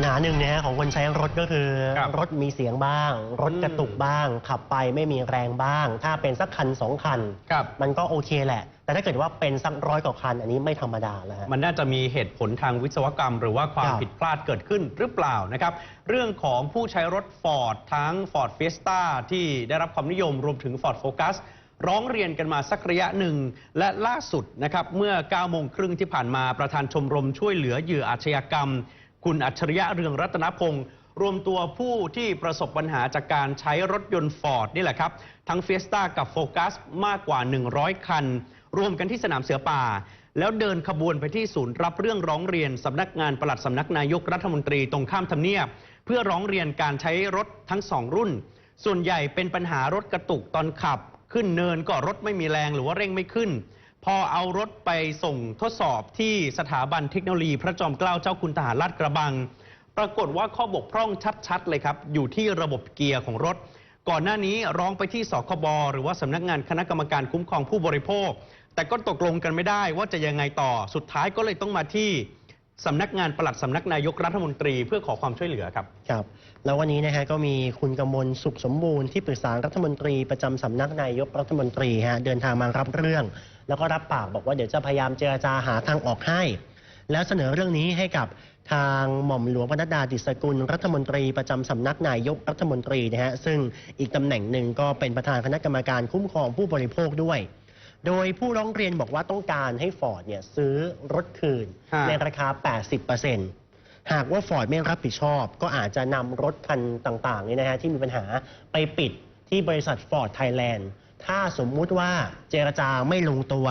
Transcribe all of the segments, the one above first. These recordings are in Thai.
ญหาหนึ่งนะฮะของคนใช้รถก็คือ ครับรถมีเสียงบ้าง รถกระตุกบ้าง ขับไปไม่มีแรงบ้าง ถ้าเป็นสักคันสองคัน ครับ มันก็โอเคแหละ แต่ถ้าเกิดว่าเป็นสักร้อยกว่าคัน อันนี้ไม่ธรรมดาแล้วฮะ มันน่าจะมีเหตุผลทางวิศวกรรม หรือว่าความครับผิดพลาดเกิดขึ้นหรือเปล่านะครับ เรื่องของผู้ใช้รถ Ford ทั้ง Ford Fiesta ที่ได้รับความนิยมรวมถึง Ford Focus ร้องเรียนกันมาสักระยะหนึ่ง และล่าสุดนะครับ เมื่อ9โมงครึ่งที่ผ่านมาประธานชมรมช่วยเหลือเหยื่ออาชญากรรม คุณอัจฉริยะเรืองรัตนพงศ์รวมตัวผู้ที่ประสบปัญหาจากการใช้รถยนต์ Ford นี่แหละครับ ทั้ง Fiesta กับ Focus มากกว่า 100 คัน รวมกันที่สนามเสือป่า แล้วเดินขบวนไปที่ศูนย์รับเรื่องร้องเรียนสำนักงานปลัดสำนักนายกรัฐมนตรีตรงข้ามทำเนียบ เพื่อร้องเรียนการใช้รถทั้งสองรุ่น ส่วนใหญ่เป็นปัญหารถกระตุกตอนขับ ขึ้นเนินก็รถไม่มีแรงหรือว่าเร่งไม่ขึ้น พอเอารถไปส่งทดสอบที่สถาบันเทคโนโลยีพระจอมเกล้าเจ้าคุณทหารลาดกระบัง ปรากฏว่าข้อบกพร่องชัด ๆ เลยครับ อยู่ที่ระบบเกียร์ของรถ ก่อนหน้านี้ร้องไปที่สคบหรือว่าสำนักงานคณะกรรมการคุ้มครองผู้บริโภค แต่ก็ตกลงกันไม่ได้ว่าจะยังไงต่อสุดท้ายก็เลยต้องมาที่สำนักงานปลัดสำนักนายกรัฐมนตรีเพื่อขอความช่วยเหลือครับ ครับ แล้ววันนี้นะฮะก็มีคุณกมลสุขสมบูรณ์ที่ปรึกษารัฐมนตรีประจำสำนักนายกรัฐมนตรีฮะเดินทางมารับเรื่อง แล้วก็รับปากบอกว่าเดี๋ยวจะพยายามเจรจาหาทางออกให้ แล้วเสนอเรื่องนี้ให้กับทางหม่อมหลวงพระนดาดิษฐกุล รัฐมนตรีประจำสำนักนายกรัฐมนตรีนะฮะซึ่งอีกตำแหน่งหนึ่งก็เป็นประธานคณะกรรมการคุ้มครองผู้บริโภคด้วย โดยผู้ร้องเรียนบอกว่าต้องการให้ฟอร์ดเนี่ยซื้อรถคืนในราคา 80%หากว่าฟอร์ดไม่รับผิดชอบ ก็อาจจะนำรถคันต่างๆนี่นะฮะที่มีปัญหาไปปิดที่บริษัทฟอร์ดไทยแลนด์ ถ้าสมมุติว่าเจรจาไม่ลงตัว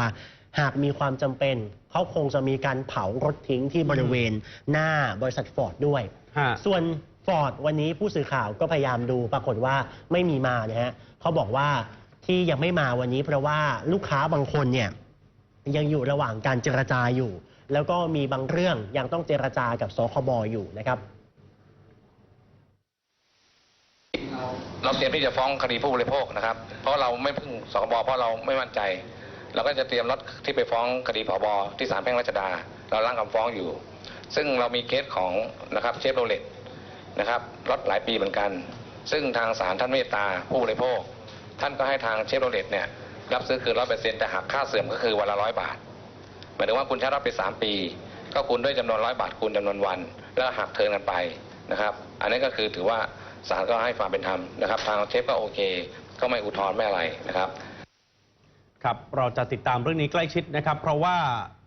หากมีความจำเป็น เขาคงจะมีการเผารถทิ้งที่บริเวณหน้าบริษัทฟอร์ดด้วย ฮะ ส่วนฟอร์ดวันนี้ผู้สื่อข่าวก็พยายามดูปรากฏว่าไม่มีมานะฮะเขาบอกว่าที่ยังไม่มาวันนี้เพราะว่าลูกค้าบางคนเนี่ยยังอยู่ระหว่างการเจรจาอยู่ แล้วก็มีบางเรื่องยังต้องเจรจากับสคบอยู่นะครับ เราเตรียมที่จะฟ้องคดีผู้บริโภคนะครับเพราะเราไม่พึ่งสคบเพราะเราไม่มั่นใจ เราก็จะเตรียมรถที่ไปฟ้องคดีผบที่ศาลแพ่งรัชดา เราร่างคำฟ้องอยู่ ซึ่งเรามีเคสของนะครับเชฟโรเลตนะครับรถหลายปีเหมือนกัน ซึ่งทางศาลท่านเมตตาผู้บริโภค ท่านก็ให้ทางเชฟโรเลตเนี่ยรับซื้อคืนร้อยเปอร์เซ็นต์แต่หักค่าเสื่อมก็คือวันละร้อยบาทหมายถึงว่าคุณใช้รถไป3ปี ก็คูณด้วยจำนวนร้อยบาทคูณจำนวนวัน แล้วหักเทินกันไปนะครับ อันนี้ก็คือถือว่า ศาลก็ให้ความเป็นธรรมนะครับทางเชฟก็โอเค ก็ไม่อุทธรณ์ไม่อะไรนะครับครับเราจะติดตามเรื่องนี้ใกล้ชิดนะครับ เพราะว่า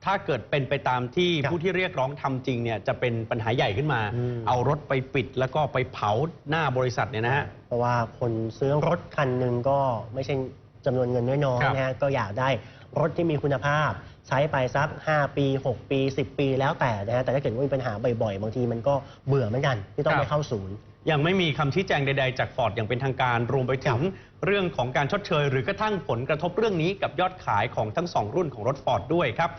ถ้าเกิดเป็นไปตามที่ครับผู้ที่เรียกร้องทำจริงเนี่ยจะเป็นปัญหาใหญ่ขึ้นมาอืมเอารถไปปิดแล้วก็ไปเผาหน้าบริษัทเนี่ยนะฮะเพราะว่าคนซื้อรถคันหนึ่งก็ไม่ใช่ จำนวนเงินน้อยครับๆนะฮะก็อยากได้รถที่มีคุณภาพ ใช้ไปสัก 5 ปี 6 ปี 10 ปีแล้วแต่นะฮะแต่ถ้าเกิดว่ามีปัญหาบ่อยๆ บางทีมันก็เบื่อเหมือนกันที่ต้องไปเข้าศูนย์ ยังไม่มีคำชี้แจงใดๆ จากฟอร์ดอย่างเป็นทางการรวมไปถึงเรื่องของการชดเชย หรือกระทั่งผลกระทบเรื่องนี้กับยอดขายของทั้งสองรุ่นของรถฟอร์ดด้วยครับ